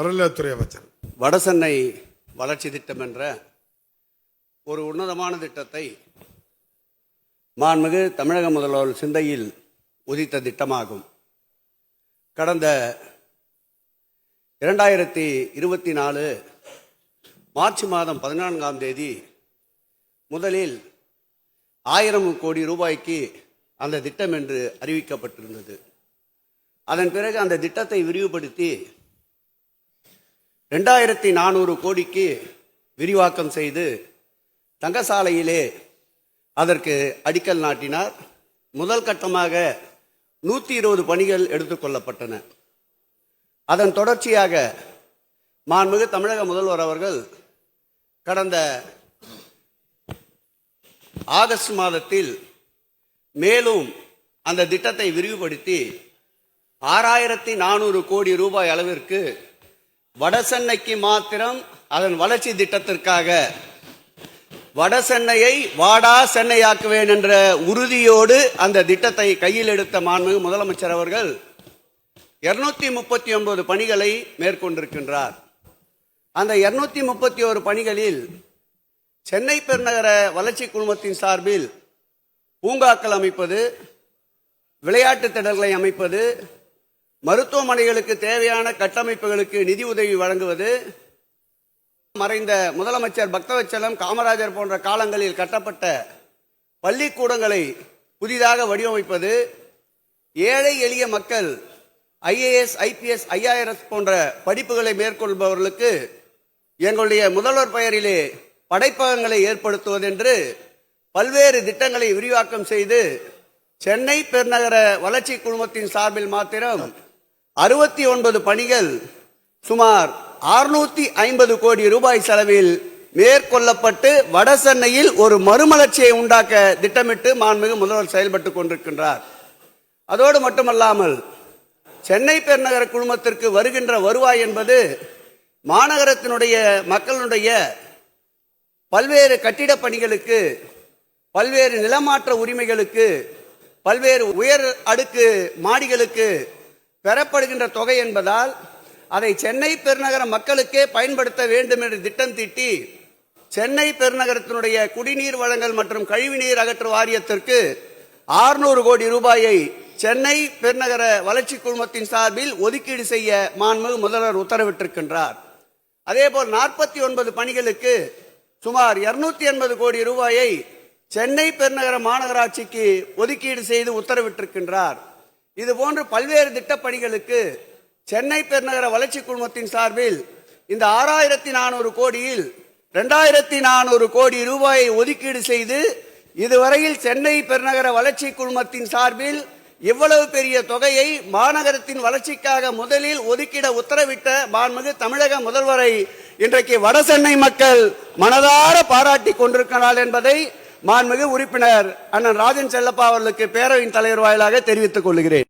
அறநிலையத்துறை அமைச்சர். வடசென்னை வளர்ச்சி திட்டம் என்ற ஒரு உன்னதமான திட்டத்தை மாண்புமிகு தமிழக முதல்வர் சிந்தையில் உதித்த திட்டமாகும். கடந்த இரண்டாயிரத்தி இருபத்தி நாலு மார்ச் மாதம் பதினான்காம் தேதி முதலில் ஆயிரம் கோடி ரூபாய்க்கு அந்த திட்டம் என்று அறிவிக்கப்பட்டிருந்தது. அதன் பிறகு அந்த திட்டத்தை விரிவுபடுத்தி ரெண்டாயிரத்தி நானூறு கோடிக்கு விரிவாக்கம் செய்து தங்கசாலையிலே அதற்கு அடிக்கல் நாட்டினார். முதல் கட்டமாக நூற்றி இருபது பணிகள் எடுத்துக்கொள்ளப்பட்டன அதன் தொடர்ச்சியாக மாண்புமிகு தமிழக முதல்வர் அவர்கள் கடந்த ஆகஸ்ட் மாதத்தில் மேலும் அந்த திட்டத்தை விரிவுபடுத்தி ஆறாயிரத்தி நானூறு கோடி ரூபாய் அளவிற்கு வடசென்னைக்கு மாத்திரம் அதன் வளர்ச்சி திட்டத்திற்காக வடசென்னையை வாடா சென்னையாக்குவேன் என்ற உறுதியோடு அந்த திட்டத்தை கையில் எடுத்த மாண்புமிகு முதலமைச்சர் அவர்கள் இருநூத்தி முப்பத்தி ஒன்பது பணிகளை மேற்கொண்டிருக்கின்றார். அந்த இருநூத்தி முப்பத்தி ஒரு பணிகளில் சென்னை பெருநகர வளர்ச்சி குழுமத்தின் சார்பில் பூங்காக்கள் அமைப்பது விளையாட்டு திடல்களை அமைப்பது மருத்துவமனைகளுக்கு தேவையான கட்டமைப்புகளுக்கு நிதி உதவி வழங்குவது மறைந்த முதலமைச்சர் பக்தவச்சலம் காமராஜர் போன்ற காலங்களில் கட்டப்பட்ட பள்ளிக்கூடங்களை புதிதாக வடிவமைப்பது ஏழை எளிய மக்கள் ஐஏஎஸ் ஐபிஎஸ் ஐஆர்எஸ் போன்ற படிப்புகளை மேற்கொள்பவர்களுக்கு எங்களுடைய முதல்வர் பெயரிலே படைப்பகங்களை ஏற்படுத்துவதென்று பல்வேறு திட்டங்களை விரிவாக்கம் செய்து சென்னை பெருநகர வளர்ச்சி குழுமத்தின் சார்பில் மாத்திரம் அறுபத்தி ஒன்பது பணிகள் சுமார் அறுநூத்தி ஐம்பது கோடி ரூபாய் செலவில் மேற்கொள்ளப்பட்டு வட சென்னையில் ஒரு மறுமலர்ச்சியை உண்டாக்க திட்டமிட்டு மாண்புமிகு முதல்வர் செயல்பட்டு கொண்டிருக்கின்றார். அதோடு மட்டுமல்லாமல் சென்னை பெருநகர குழுமத்திற்கு வருகின்ற வருவாய் என்பது மாநகரத்தினுடைய மக்களுடைய பல்வேறு கட்டிடப் பணிகளுக்கு பல்வேறு நிலமாற்ற உரிமைகளுக்கு பல்வேறு உயர் அடுக்கு மாடிகளுக்கு பெறப்படுகின்ற தொகை என்பதால் அதை சென்னை பெருநகர மக்களுக்கே பயன்படுத்த வேண்டும் என்று திட்டம் தீட்டி சென்னை பெருநகரத்தினுடைய குடிநீர் வழங்கல் மற்றும் கழிவுநீர் அகற்று வாரியத்திற்கு ஆறுநூறு கோடி ரூபாயை சென்னை பெருநகர வளர்ச்சி குழுமத்தின் சார்பில் ஒதுக்கீடு செய்ய மாண்புமிகு முதல்வர் உத்தரவிட்டிருக்கின்றார். அதேபோல் நாற்பத்தி ஒன்பது பணிகளுக்கு சுமார் இருநூத்தி எண்பது கோடி ரூபாயை சென்னை பெருநகர மாநகராட்சிக்கு ஒதுக்கீடு செய்து உத்தரவிட்டிருக்கின்றார். இது போன்று பல்வேறு திட்டப்பணிகளுக்கு சென்னை பெருநகர வளர்ச்சி குழுமத்தின் சார்பில் இந்த ஆறாயிரத்தி நானூறு கோடியில் ரெண்டாயிரத்தி நானூறு கோடி ரூபாயை ஒதுக்கீடு செய்து இதுவரையில் சென்னை பெருநகர வளர்ச்சி குழுமத்தின் சார்பில் இவ்வளவு பெரிய தொகையை மாநகரத்தின் வளர்ச்சிக்காக முதலில் ஒதுக்கிட உத்தரவிட்ட மாண்புமிகு தமிழக முதல்வரை இன்றைக்கு வட சென்னை மக்கள் மனதார பாராட்டி கொண்டிருக்கிறார்கள் என்பதை மாண்புமிகு உறுப்பினர் அண்ணன் ராஜன் செல்லப்பா அவர்களுக்கு பேரவையின் தலைவர் வாயிலாக தெரிவித்துக் கொள்கிறேன்.